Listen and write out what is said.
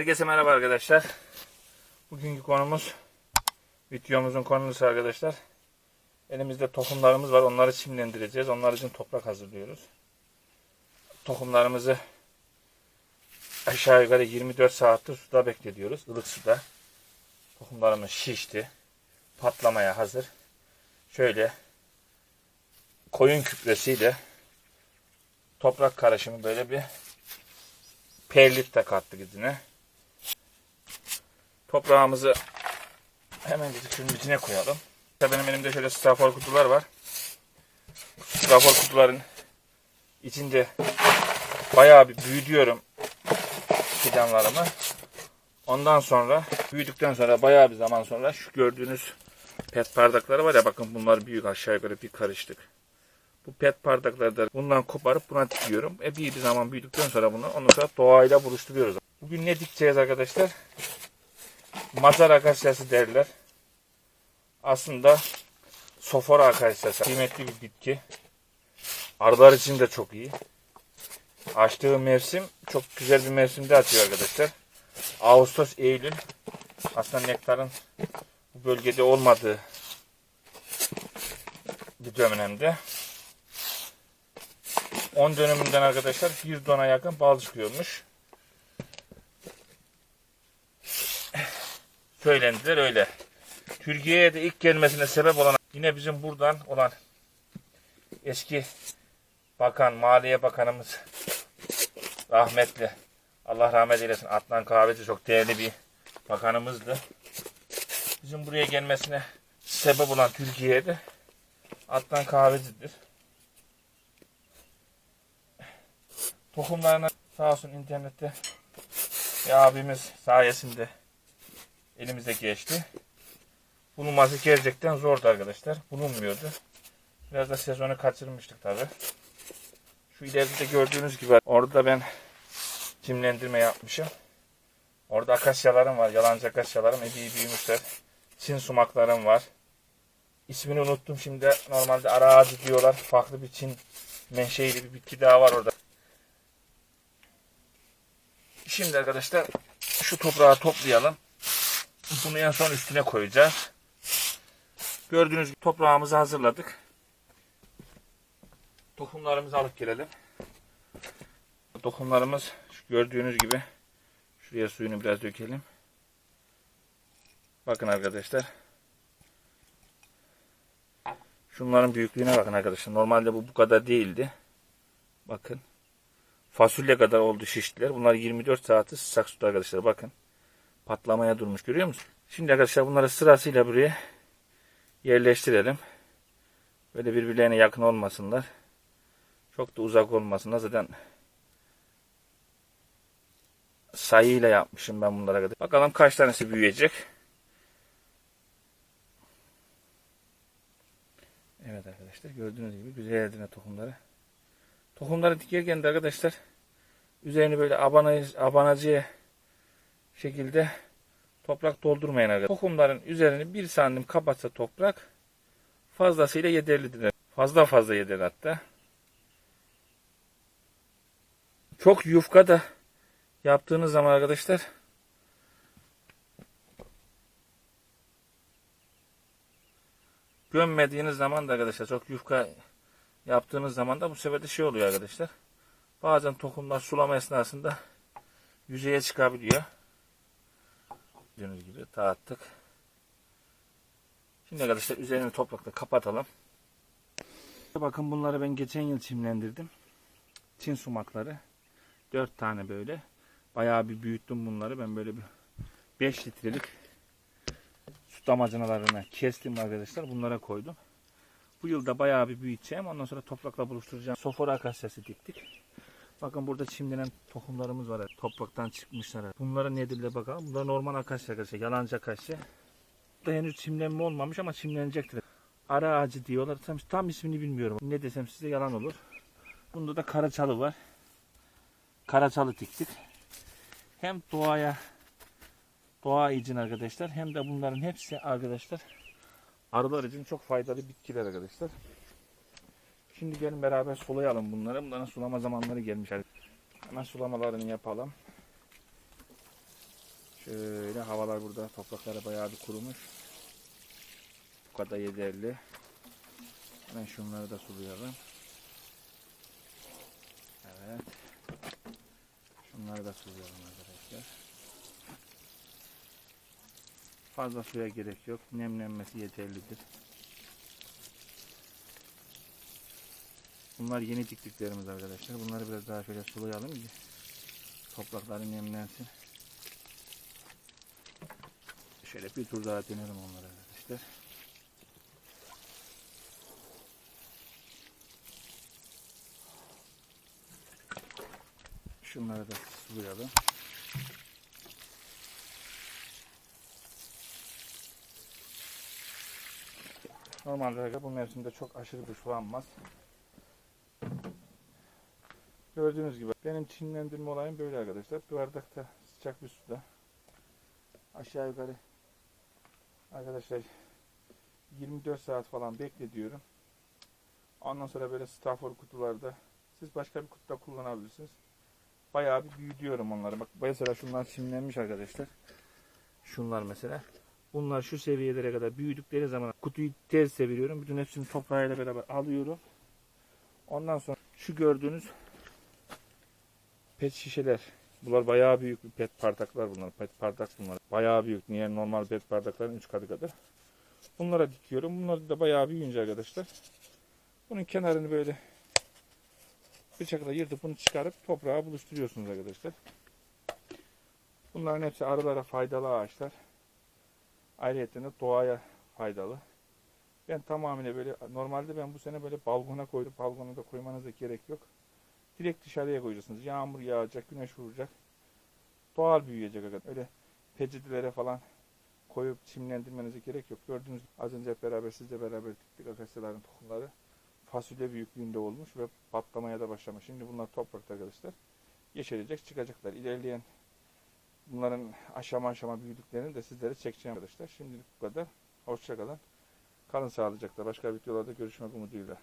Herkese merhaba arkadaşlar. Bugünkü konumuz videomuzun konusu arkadaşlar. Elimizde tohumlarımız var. Onları çimlendireceğiz. Onlar için toprak hazırlıyoruz. Tohumlarımızı aşağı yukarı 24 saattir suda bekletiyoruz. ılık suda. Tohumlarımız şişti. Patlamaya hazır. Şöyle koyun küpresiyle toprak karışımı böyle bir perlit de kattık içine. Toprağımızı hemen şunun içine koyalım. Benim elimde şöyle strafor kutular var. Strafor kutuların içinde bayağı bir büyütüyorum fidanlarımı. Ondan sonra büyüdükten sonra bayağı bir zaman sonra şu gördüğünüz pet bardakları var ya bakın bunlar büyük aşağı yukarı bir karıştık. Bu pet bardakları da bundan koparıp buna dikiyorum. E bir bir zaman büyüdükten sonra bunu ondan sonra doğayla buluşturuyoruz. Bugün ne dikeceğiz arkadaşlar? Mazar akasyası derler. Aslında sofora akasyası. Kıymetli bir bitki. Arılar için de çok iyi. Açtığı mevsim çok güzel bir mevsimde açıyor arkadaşlar. Ağustos, Eylül. Aslında nektarın bu bölgede olmadığı bir dönemde. 10 dönümünden arkadaşlar bir dona yakın bal çıkıyormuş. Söylentiler öyle. Türkiye'ye de ilk gelmesine sebep olan yine bizim buradan olan eski bakan, Maliye Bakanımız rahmetli Allah rahmet eylesin Adnan Kahveci çok değerli bir bakanımızdı. Bizim buraya gelmesine sebep olan Türkiye'de Adnan Kahveci'dir. Tohumlarını sağ olsun internette bir abimiz sayesinde elimize geçti. Bulunması gerçekten zordu arkadaşlar. Bulunmuyordu. Biraz da sezonu kaçırmıştık tabi. Şu ileride de gördüğünüz gibi orada ben çimlendirme yapmışım. Orada akasyalarım var. Yalancı akasyalarım. Epey büyümüşler. Çin sumaklarım var. İsmini unuttum şimdi. Normalde ara ağacı diyorlar. Farklı bir Çin menşeili bir bitki daha var orada. Şimdi arkadaşlar şu toprağı toplayalım. Bunu en son üstüne koyacağız. Gördüğünüz gibi toprağımızı hazırladık. Tohumlarımızı alıp gelelim. Tohumlarımız gördüğünüz gibi şuraya suyunu biraz dökelim. Bakın arkadaşlar. Şunların büyüklüğüne bakın arkadaşlar. Normalde bu bu kadar değildi. Bakın. Fasulye kadar oldu şiştiler. Bunlar 24 saati sıcak suda arkadaşlar. Bakın. Patlamaya durmuş. Görüyor musunuz? Şimdi arkadaşlar bunları sırasıyla buraya yerleştirelim. Böyle birbirlerine yakın olmasınlar. Çok da uzak olmasınlar. Zaten sayıyla yapmışım ben bunlara kadar. Bakalım kaç tanesi büyüyecek. Evet arkadaşlar gördüğünüz gibi güzel eldine tohumları. Tohumları dikerken de arkadaşlar üzerini böyle abanacıya şekilde toprak doldurmayın arkadaşlar. Tohumların üzerini bir santim kapatsa toprak fazlasıyla yeterlidir. Fazla fazla yeter hatta. Çok yufka da yaptığınız zaman arkadaşlar gömmediğiniz zaman da arkadaşlar çok yufka yaptığınız zaman da bu sefer de şey oluyor arkadaşlar. Bazen tohumlar sulama esnasında yüzeye çıkabiliyor. Gördüğünüz gibi dağıttık. Şimdi arkadaşlar üzerini toprakla kapatalım. Bakın bunları ben geçen yıl çimlendirdim. Çin sumakları. 4 tane böyle. Bayağı bir büyüttüm bunları. Ben böyle bir 5 litrelik su damacanalarına kestim arkadaşlar. Bunlara koydum. Bu yılda bayağı bir büyüteceğim. Ondan sonra toprakla buluşturacağım. Sofora akasyası diktik. Bakın burada çimlenen tohumlarımız var. Topraktan çıkmışlar. Bunlara nedir de bakalım. Bunlar normal akasya arkadaşlar. Yalancı akasya. Burada henüz çimlenme olmamış ama çimlenecektir. Ara ağacı diyorlar. Tam, tam ismini bilmiyorum. Ne desem size yalan olur. Bunda da karaçalı var. Karaçalı diktik. Hem doğaya doğa için arkadaşlar hem de bunların hepsi arkadaşlar arılar için çok faydalı bitkiler arkadaşlar. Şimdi gelin beraber sulayalım bunları. Bunların sulama zamanları gelmiş. Hemen sulamalarını yapalım. Şöyle havalar burada toprakları bayağı bir kurumuş. Bu kadar yeterli. Hemen şunları da sulayalım. Evet. Şunları da sulayalım arkadaşlar. Fazla suya gerek yok. Nemlenmesi yeterlidir. Bunlar yeni diktiklerimiz arkadaşlar. Bunları biraz daha şöyle sulayalım ki toprakları nemlensin. Şöyle bir tur daha denelim onları arkadaşlar. Şunları da sulayalım. Normalde bu mevsimde çok aşırı bir sulanmaz. Gördüğünüz gibi benim çimlendirme olayım böyle arkadaşlar. Bir bardakta sıcak bir suda aşağı yukarı arkadaşlar 24 saat falan bekletiyorum. Ondan sonra böyle stafor kutularda siz başka bir kutuda kullanabilirsiniz. Bayağı bir büyütüyorum onları. Bak mesela şunlar çimlenmiş arkadaşlar. Şunlar mesela. Bunlar şu seviyelere kadar büyüdükleri zaman kutuyu ters çeviriyorum. Bütün hepsini toprağıyla beraber alıyorum. Ondan sonra şu gördüğünüz pet şişeler. Bunlar bayağı büyük pet bardaklar bunlar. Pet bardak bunlar. Bayağı büyük. Niye normal pet bardakların 3 katı kadar. Bunlara dikiyorum. Bunlar da bayağı büyüyünce arkadaşlar. Bunun kenarını böyle bıçakla yırtıp bunu çıkarıp toprağa buluşturuyorsunuz arkadaşlar. Bunların hepsi arılara faydalı ağaçlar. Ayrıca de doğaya faydalı. Ben tamamıyla böyle normalde ben bu sene böyle balkona koydum. Balkona da koymanıza gerek yok. Direkt dışarıya koyacaksınız. Yağmur yağacak, güneş vuracak. Doğal büyüyecek. Öyle peçetelere falan koyup çimlendirmenize gerek yok. Gördüğünüz az önce beraber sizle beraber diktik akasyaların tohumları. Fasulye büyüklüğünde olmuş ve patlamaya da başlamış. Şimdi bunlar toprakta arkadaşlar. Yeşerecek, çıkacaklar. İlerleyen bunların aşama aşama büyüdüklerini de sizlere çekeceğim arkadaşlar. Şimdilik bu kadar. Hoşçakalın. Kalın sağlıcakla. Başka videolarda görüşmek umuduyla.